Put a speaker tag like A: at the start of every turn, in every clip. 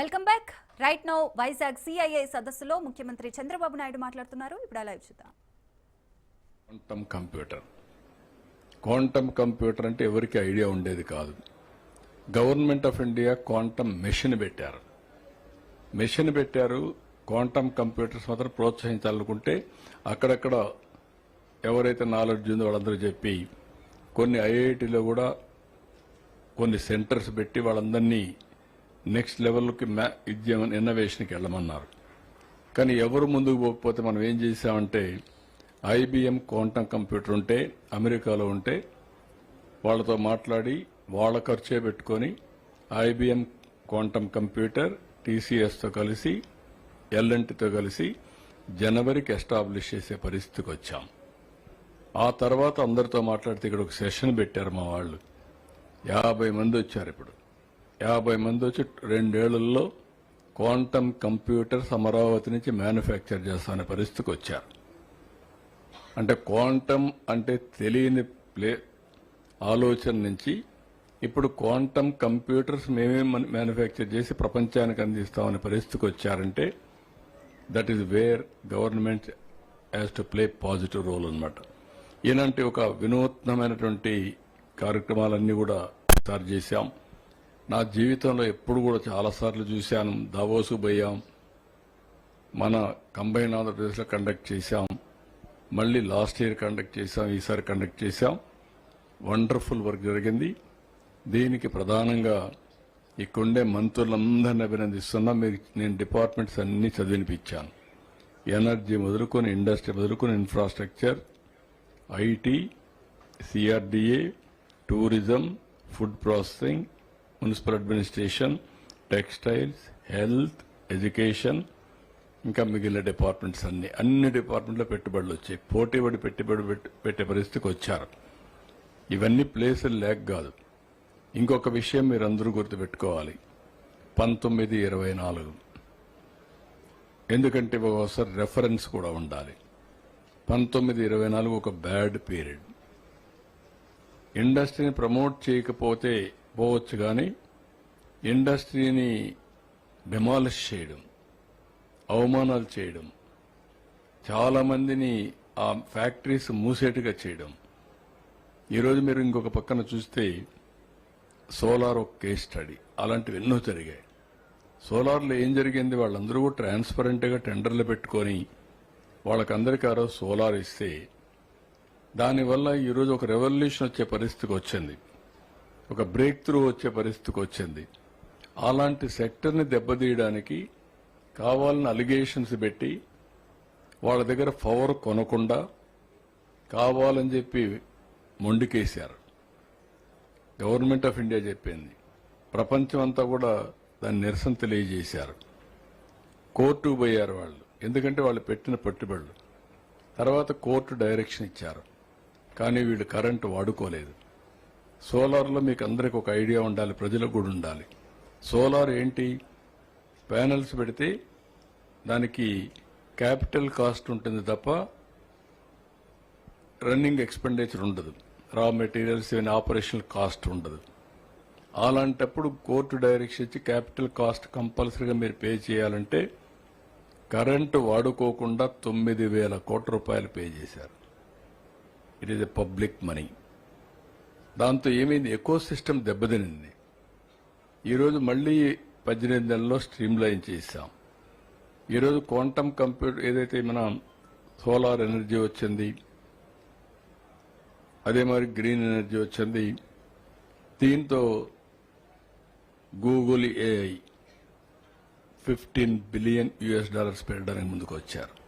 A: Welcome back. Right now Vizag CII సదస్సులో ముఖ్యమంత్రి చంద్రబాబు నాయుడు మాట్లాడుతున్నారు. ఇప్పుడు అలా చూద్దాం.
B: Quantum computer. క్వాంటమ్ కంప్యూటర్ అంటే ఎవరికి ఐడియా ఉండేది కాదు. Government of India quantum machine పెట్టారు. మెషిన్ పెట్టారు క్వాంటమ్ కంప్యూటర్స్ మాత్రం ప్రోత్సహించాలనుకుంటే అక్కడక్కడ ఎవరైతే నాలెడ్జ్ ఉందో వాళ్ళందరూ చెప్పి కొన్ని ఐఐటీలో కూడా కొన్ని సెంటర్స్ పెట్టి వాళ్ళందరినీ నెక్స్ట్ లెవెల్కి మ్యా ఇద్యమని ఇన్నోవేషన్కి వెళ్ళమన్నారు. కానీ ఎవరు ముందుకు పోకపోతే మనం ఏం చేసామంటే ఐబిఎం క్వాంటమ్ కంప్యూటర్ ఉంటే అమెరికాలో ఉంటే వాళ్ళతో మాట్లాడి వాళ్ళ ఖర్చే పెట్టుకొని ఐబిఎం క్వాంటమ్ కంప్యూటర్ టీసీఎస్తో కలిసి ఎల్ఎన్టీతో కలిసి జనవరికి ఎస్టాబ్లిష్ చేసే పరిస్థితికి వచ్చాం. ఆ తర్వాత అందరితో మాట్లాడితే ఇక్కడ ఒక సెషన్ పెట్టారు మా వాళ్ళు. యాభై మంది వచ్చారు ఇప్పుడు. యాభై మంది వచ్చి రెండేళ్ళలో క్వాంటమ్ కంప్యూటర్స్ అమరావతి నుంచి మ్యానుఫ్యాక్చర్ చేస్తామనే పరిస్థితికి వచ్చారు. అంటే క్వాంటమ్ అంటే తెలియని ప్లే ఆలోచన నుంచి ఇప్పుడు క్వాంటమ్ కంప్యూటర్స్ మేమే మ్యానుఫ్యాక్చర్ చేసి ప్రపంచానికి అందిస్తామనే పరిస్థితికి వచ్చారంటే that is where government has to play positive role అనమాట ఇలాంటి ఒక వినూత్నమైనటువంటి కార్యక్రమాలన్నీ కూడా సార్ చేశాం. నా జీవితంలో ఎప్పుడు కూడా చాలాసార్లు చూశాను. దావోసు పోయాం. మన కంబైన్ ఆంధ్రప్రదేశ్లో కండక్ట్ చేశాం. మళ్ళీ లాస్ట్ ఇయర్ కండక్ట్ చేశాం. ఈసారి కండక్ట్ చేశాం. వండర్ఫుల్ వర్క్ జరిగింది. దీనికి ప్రధానంగా ఇక్కడుండే మంత్రులందరిని అభినందిస్తున్నా. మీకు నేను డిపార్ట్మెంట్స్ అన్నీ చదివినిపించాను. ఎనర్జీ మొదలుకొని ఇండస్ట్రీ మొదలుకొని infrastructure IT CRDA tourism food processing municipal administration textiles health education ఇంకా మిగిలిన డిపార్ట్మెంట్స్ అన్ని. అన్ని డిపార్ట్మెంట్లో పెట్టుబడులు వచ్చాయి. పోటీపడి పెట్టుబడి పెట్టే పరిస్థితికి వచ్చారు. ఇవన్నీ ప్లేసులు లేక కాదు. ఇంకొక విషయం మీరు అందరూ గుర్తుపెట్టుకోవాలి. పంతొమ్మిది ఇరవై నాలుగు. ఎందుకంటే ఒకసారి రెఫరెన్స్ కూడా ఉండాలి. పంతొమ్మిది ఇరవై నాలుగు ఒక బ్యాడ్ పీరియడ్ ఇండస్ట్రీని ప్రమోట్ చేయకపోతే పోవచ్చు కానీ ఇండస్ట్రీని డిమాలిష్ చేయడం అవమానాలు చేయడం చాలా మందిని ఆ ఫ్యాక్టరీస్ మూసేట్టుగా చేయడం. ఈరోజు మీరు ఇంకొక పక్కన చూస్తే సోలార్ ఒక కేస్ స్టడీ. అలాంటివి ఎన్నో జరిగాయి. సోలార్లో ఏం జరిగింది? వాళ్ళందరూ ట్రాన్స్పరెంట్గా టెండర్లు పెట్టుకొని వాళ్ళకందరికీ ఆ రోజు సోలార్ ఇస్తే దానివల్ల ఈరోజు ఒక రెవల్యూషన్ వచ్చే పరిస్థితికి వచ్చింది. ఒక బ్రేక్ త్రూ వచ్చే పరిస్థితికి వచ్చింది. అలాంటి సెక్టర్ని దెబ్బతీయడానికి కావాలని అలిగేషన్స్ పెట్టి వాళ్ళ దగ్గర పవర్ కొనకుండా కావాలని చెప్పి మొండికేశారు. గవర్నమెంట్ ఆఫ్ ఇండియా చెప్పింది. ప్రపంచం అంతా కూడా దాని నిరసన తెలియజేశారు. కోర్టు పోయారు వాళ్ళు. ఎందుకంటే వాళ్ళు పెట్టిన పెట్టుబడులు. తర్వాత కోర్టు డైరెక్షన్ ఇచ్చారు. కానీ వీళ్ళు కరెంటు వాడుకోలేదు. సోలార్లో మీకు అందరికి ఒక ఐడియా ఉండాలి ప్రజలకు కూడా ఉండాలి. సోలార్ ఏంటి? ప్యానల్స్ పెడితే దానికి క్యాపిటల్ కాస్ట్ ఉంటుంది తప్ప రన్నింగ్ ఎక్స్పెండిచర్ ఉండదు. రా మెటీరియల్స్ ఇవన్నీ ఆపరేషనల్ కాస్ట్ ఉండదు. అలాంటప్పుడు కోర్టు డైరెక్షన్ ఇచ్చి క్యాపిటల్ కాస్ట్ కంపల్సరీగా మీరు పే చేయాలంటే కరెంటు వాడుకోకుండా తొమ్మిది వేల కోట్ల రూపాయలు పే చేశారు. It is a public money. దాంతో ఏమైంది? ఎకో సిస్టమ్ దెబ్బతినింది. ఈరోజు మళ్ళీ పద్దెనిమిది నెలల్లో స్ట్రీమ్ లైన్ చేశాం. ఈరోజు క్వాంటమ్ కంప్యూటర్ ఏదైతే మన సోలార్ ఎనర్జీ వచ్చింది అదే మరి గ్రీన్ ఎనర్జీ వచ్చింది దీంతో Google AI fifteen billion US dollars పెట్టడానికి ముందుకు వచ్చారు.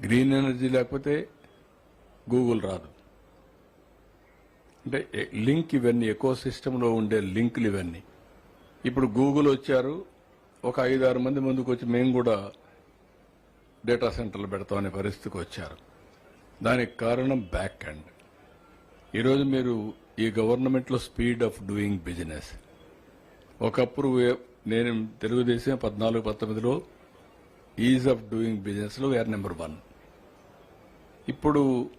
B: గ్రీన్ ఎనర్జీ లేకపోతే గూగుల్ రాదు. అంటే లింక్ ఇవన్నీ ఎకో సిస్టంలో ఉండే లింకులు ఇవన్నీ. ఇప్పుడు గూగుల్ వచ్చారు ఒక ఐదు ఆరు మంది ముందుకు వచ్చి మేము కూడా డేటా సెంటర్లు పెడతామనే పరిస్థితికి వచ్చారు. దానికి కారణం బ్యాక్ అండ్ ఈరోజు మీరు ఈ గవర్నమెంట్లో స్పీడ్ ఆఫ్ డూయింగ్ బిజినెస్. ఒకప్పుడు నేను తెలుగుదేశం పద్నాలుగు పంతొమ్మిదిలో ఈజ్ ఆఫ్ డూయింగ్ బిజినెస్లో వేర్ నెంబర్ వన్. ఇప్పుడు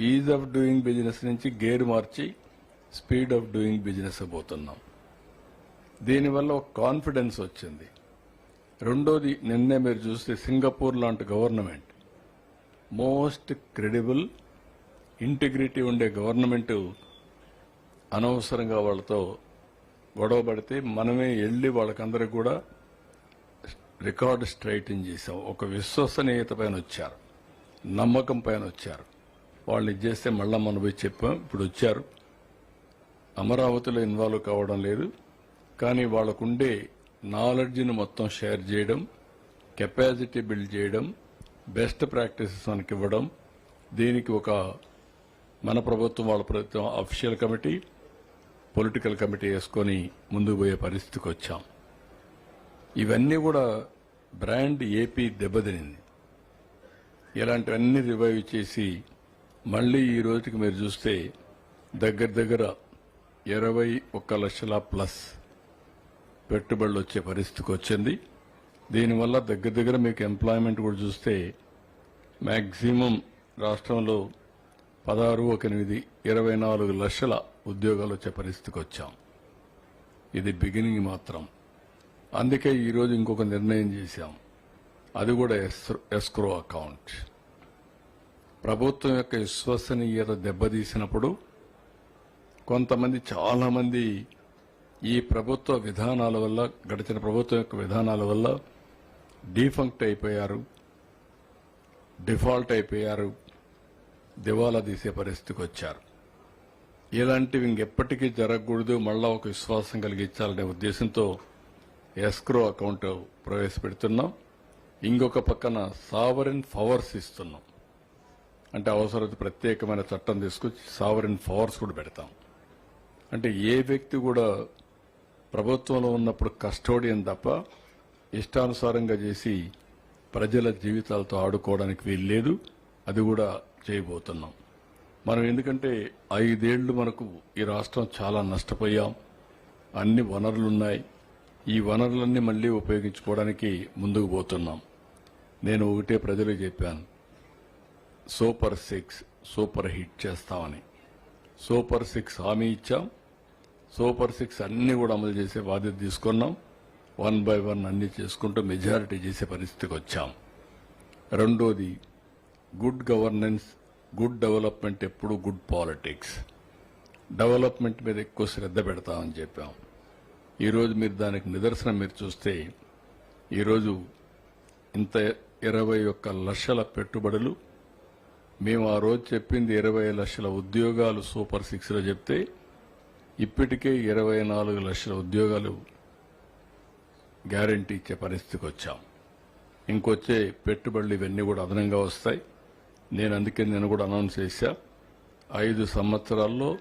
B: ఈజ్ ఆఫ్ డూయింగ్ బిజినెస్ నుంచి గేర్ మార్చి స్పీడ్ ఆఫ్ డూయింగ్ బిజినెస్ పోతున్నాం. దీనివల్ల ఒక కాన్ఫిడెన్స్ వచ్చింది. రెండోది నిన్నే మీరు చూస్తే సింగపూర్ లాంటి గవర్నమెంట్ మోస్ట్ క్రెడిబుల్ ఇంటిగ్రిటీ ఉండే గవర్నమెంట్ అనవసరంగా వాళ్ళతో గొడవ పడితే మనమే వెళ్ళి వాళ్ళకందరికి కూడా రికార్డు స్ట్రైటింగ్ చేశాం. ఒక విశ్వసనీయత పైన వచ్చారు. నమ్మకం పైన వచ్చారు. వాళ్ళు ఇది చేస్తే మళ్ళా మనం పోయి చెప్పాం. ఇప్పుడు వచ్చారు. అమరావతిలో ఇన్వాల్వ్ కావడం లేదు. కానీ వాళ్ళకుండే నాలెడ్జ్ని మొత్తం షేర్ చేయడం కెపాసిటీ బిల్డ్ చేయడం బెస్ట్ ప్రాక్టీసెస్ మనకి ఇవ్వడం. దీనికి ఒక మన ప్రభుత్వం వాళ్ళ ప్రభుత్వం అఫీషియల్ కమిటీ పొలిటికల్ కమిటీ వేసుకొని ముందుకు పోయే పరిస్థితికి వచ్చాం. ఇవన్నీ కూడా బ్రాండ్ ఏపీ దెబ్బతినింది. ఇలాంటివన్నీ రివైవ్ చేసి మళ్ళీ ఈ రోజుకి మీరు చూస్తే దగ్గర దగ్గర ఇరవై ఒక్క లక్షల ప్లస్ పెట్టుబడులు వచ్చే పరిస్థితికి వచ్చింది. దీనివల్ల దగ్గర దగ్గర మీకు ఎంప్లాయ్మెంట్ కూడా చూస్తే మ్యాక్సిమం రాష్ట్రంలో పదహారు ఒక ఎనిమిది ఇరవై నాలుగు లక్షల ఉద్యోగాలు వచ్చే పరిస్థితికి వచ్చాం. ఇది బిగినింగ్ మాత్రం. అందుకే ఈరోజు ఇంకొక నిర్ణయం చేశాం. అది కూడా ఎస్- ఎస్క్రో అకౌంట్. ప్రభుత్వం యొక్క విశ్వసనీయత దెబ్బతీసినప్పుడు కొంతమంది చాలామంది ఈ ప్రభుత్వ విధానాల వల్ల గడిచిన ప్రభుత్వం యొక్క విధానాల వల్ల డీఫంక్ట్ అయిపోయారు డిఫాల్ట్ అయిపోయారు దివాలా తీసే పరిస్థితికి వచ్చారు. ఇలాంటివి ఇంకెప్పటికీ జరగకూడదు మళ్ళా ఒక విశ్వాసం కలిగించాలనే ఉద్దేశంతో ఎస్క్రో అకౌంట్ ప్రవేశపెడుతున్నాం. ఇంకొక పక్కన సావరిన్ పవర్స్ ఇస్తున్నాం. అంటే అవసరత ప్రత్యేకమైన చట్టం తీసుకొచ్చి సావరిన్ పవర్స్ కూడా పెడతాం. అంటే ఏ వ్యక్తి కూడా ప్రభుత్వంలో ఉన్నప్పుడు కస్టోడియన్ తప్ప ఇష్టానుసారంగా చేసి ప్రజల జీవితాలతో ఆడుకోవడానికి వీల్లేదు అది కూడా చేయబోతున్నాం. మనం ఎందుకంటే ఐదేళ్ళు మనకు ఈ రాష్ట్రం చాలా నష్టపోయాం. అన్ని వనరులున్నాయి ఈ వనరులన్నీ మళ్ళీ ఉపయోగించుకోవడానికి ముందుకు పోతున్నాం. నేను ఒకటే ప్రజలకు చెప్పాను. సూపర్ సిక్స్ సూపర్ హిట్ చేస్తామని. సూపర్ సిక్స్ హామీ ఇచ్చాం. సూపర్ సిక్స్ అన్ని కూడా అమలు చేసే బాధ్యత తీసుకున్నాం. వన్ బై వన్ అన్ని చేసుకుంటూ మెజారిటీ చేసే పరిస్థితికి వచ్చాం. రెండోది గుడ్ గవర్నెన్స్ గుడ్ డెవలప్మెంట్ ఎప్పుడు గుడ్ పాలిటిక్స్. డెవలప్మెంట్ మీద ఎక్కువ శ్రద్ధ పెడతామని చెప్పాం. ఈరోజు మీరు దానికి నిదర్శనం మీరు చూస్తే ఈరోజు ఇంత ఇరవై ఒక్క లక్షల పెట్టుబడులు మేము ఆ రోజు చెప్పింది ఇరవై లక్షల ఉద్యోగాలు సూపర్ సిక్స్లో చెప్తే ఇప్పటికే ఇరవై నాలుగు లక్షల ఉద్యోగాలు గ్యారంటీ ఇచ్చే పరిస్థితికి వచ్చాం. ఇంకొచ్చే పెట్టుబడులు ఇవన్నీ కూడా అదనంగా వస్తాయి. నేను అందుకే నేను కూడా అనౌన్స్ చేశా. ఐదు సంవత్సరాల్లో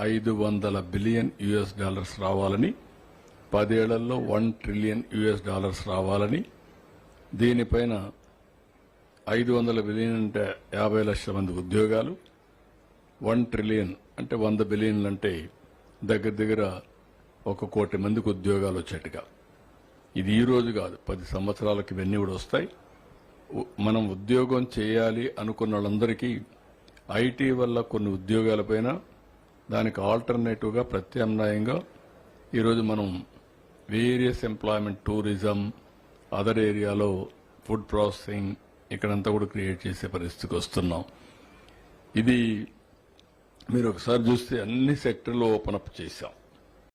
B: ఐదు వందల బిలియన్ యుఎస్ డాలర్స్ రావాలని పదేళ్ళలో వన్ ట్రిలియన్ యుఎస్ డాలర్స్ రావాలని దీనిపైన ఐదు వందల బిలియన్ అంటే యాభై లక్షల మంది ఉద్యోగాలు వన్ ట్రిలియన్ అంటే వంద బిలియన్లు అంటే దగ్గర దగ్గర ఒక కోటి మందికి ఉద్యోగాలు వచ్చేట్టుగా. ఇది ఈ రోజు కాదు పది సంవత్సరాలకి ఇవన్నీ కూడా వస్తాయి. మనం ఉద్యోగం చేయాలి అనుకున్న వాళ్ళందరికీ ఐటీ వల్ల కొన్ని ఉద్యోగాలపైన దానికి ఆల్టర్నేటివ్గా ప్రత్యామ్నాయంగా ఈరోజు మనం వేరియస్ ఎంప్లాయ్మెంట్ టూరిజం అదర్ ఏరియాలో ఫుడ్ ప్రాసెసింగ్ ఇక్కడంతా కూడా క్రియేట్ చేసే పరిస్థితికి వస్తున్నాం. ఇది మీరు ఒకసారి చూస్తే అన్ని సెక్టర్లు ఓపెన్ అప్ చేశాం.